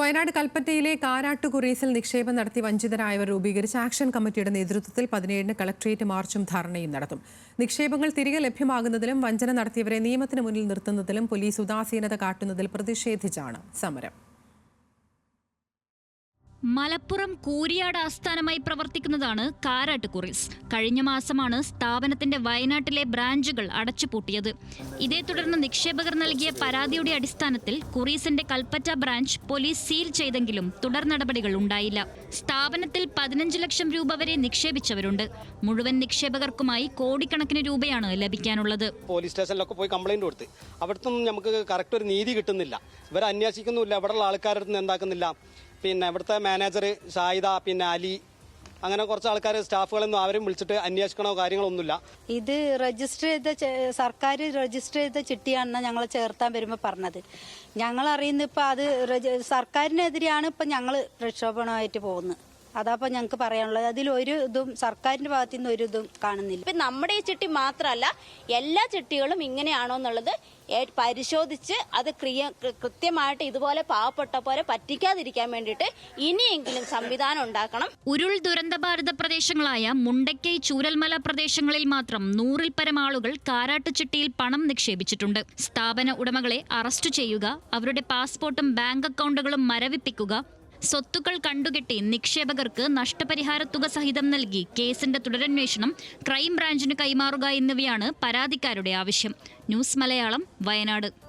വയനാട് കൽപ്പറ്റയിലെ കാരാട്ട് കുറീസിൽ നിക്ഷേപം നടത്തി വഞ്ചിതരായവർ രൂപീകരിച്ച ആക്ഷൻ കമ്മിറ്റിയുടെ നേതൃത്വത്തിൽ പതിനേഴിന് കളക്ട്രേറ്റ് മാർച്ചും ധർണയും നടത്തും. നിക്ഷേപങ്ങൾ തിരികെ ലഭ്യമാകുന്നതിലും വഞ്ചന നടത്തിയവരെ നിയമത്തിന് മുന്നിൽ നിർത്തുന്നതിലും പോലീസ് ഉദാസീനത കാട്ടുന്നതിൽ പ്രതിഷേധിച്ചാണ് സമരം. മലപ്പുറം കൂരിയാട് ആസ്ഥാനമായി പ്രവർത്തിക്കുന്നതാണ് കാരാട്ട് കുറീസ് കഴിഞ്ഞ മാസമാണ് സ്ഥാപനത്തിന്റെ വയനാട്ടിലെ ബ്രാഞ്ചുകൾ അടച്ചുപൂട്ടിയത്. ഇതേ തുടർന്ന് നിക്ഷേപകർ നൽകിയ പരാതിയുടെ അടിസ്ഥാനത്തിൽ കുറീസിന്റെ കൽപ്പറ്റ ബ്രാഞ്ച് പോലീസ് സീൽ ചെയ്തെങ്കിലും തുടർ നടപടികൾ ഉണ്ടായില്ല. സ്ഥാപനത്തിൽ പതിനഞ്ച് ലക്ഷം രൂപ വരെ നിക്ഷേപിച്ചവരുണ്ട്. മുഴുവൻ നിക്ഷേപകർക്കുമായി കോടിക്കണക്കിന് രൂപയാണ് ലഭിക്കാനുള്ളത്. പോലീസ് സ്റ്റേഷനിലൊക്കെ പോയി കംപ്ലൈന്റ് കൊടുത്ത്. അവിടുത്തെ നമുക്ക് കറക്റ്റ് ഒരു നീതി കിട്ടുന്നില്ല. ഇവർ അന്വേഷിക്കുന്നില്ല ഇവിടെയുള്ള ആൾക്കാരുടെ എന്താക്കുന്നില്ല. പിന്നെ ഇവിടുത്തെ മാനേജർ ഷാഹിദ പിന്നെ അലി അങ്ങനെ കുറച്ച് ആൾക്കാർ സ്റ്റാഫുകളൊന്നും അവരും വിളിച്ചിട്ട് അന്വേഷിക്കണോ കാര്യങ്ങളൊന്നുമില്ല. ഇത് രജിസ്റ്റർ ചെയ്ത സർക്കാർ രജിസ്റ്റർ ചെയ്ത ചിട്ടിയാണെന്ന് ഞങ്ങൾ ചേർത്താൻ വരുമ്പോൾ പറഞ്ഞത്. ഞങ്ങൾ അറിയുന്ന ഇപ്പം അത് സർക്കാരിനെതിരെയാണ് ഇപ്പം ഞങ്ങൾ പ്രക്ഷോഭണമായിട്ട് പോകുന്നത്. അതാപ്പോൾ ഞങ്ങൾക്ക് പറയാനുള്ളത്. അതിൽ ഒരു ഇതും സർക്കാരിന്റെ ഭാഗത്തു നിന്ന് ഒരു ഇതും കാണുന്നില്ല. ഇപ്പം നമ്മുടെ ഈ ചിട്ടി മാത്രമല്ല എല്ലാ ചിട്ടികളും ഇങ്ങനെയാണോ എന്നുള്ളത് പരിശോധിച്ച് അത് ക്രിയ കൃത്യമായിട്ട് ഇതുപോലെ പാവപ്പെട്ട പോലെ പറ്റിക്കാതിരിക്കാൻ വേണ്ടിയിട്ട് ഇനിയെങ്കിലും സംവിധാനം ഉണ്ടാക്കണം. ഉരുൾ ദുരന്തബാധിത പ്രദേശങ്ങളായ മുണ്ടക്കൈ ചൂരൽമല പ്രദേശങ്ങളിൽ മാത്രം നൂറിൽ പരം ആളുകൾ കാരാട്ട് ചിട്ടിയിൽ പണം നിക്ഷേപിച്ചിട്ടുണ്ട്. സ്ഥാപന ഉടമകളെ അറസ്റ്റ് ചെയ്യുക അവരുടെ പാസ്പോർട്ടും ബാങ്ക് അക്കൗണ്ടുകളും മരവിപ്പിക്കുക സ്വത്തുക്കൾ കണ്ടുകെട്ടി നിക്ഷേപകർക്ക് നഷ്ടപരിഹാര തുക സഹിതം നൽകി കേസിന്റെ തുടരന്വേഷണം ക്രൈംബ്രാഞ്ചിന് കൈമാറുക എന്നിവയാണ് പരാതിക്കാരുടെ ആവശ്യം. ന്യൂസ് മലയാളം വയനാട്.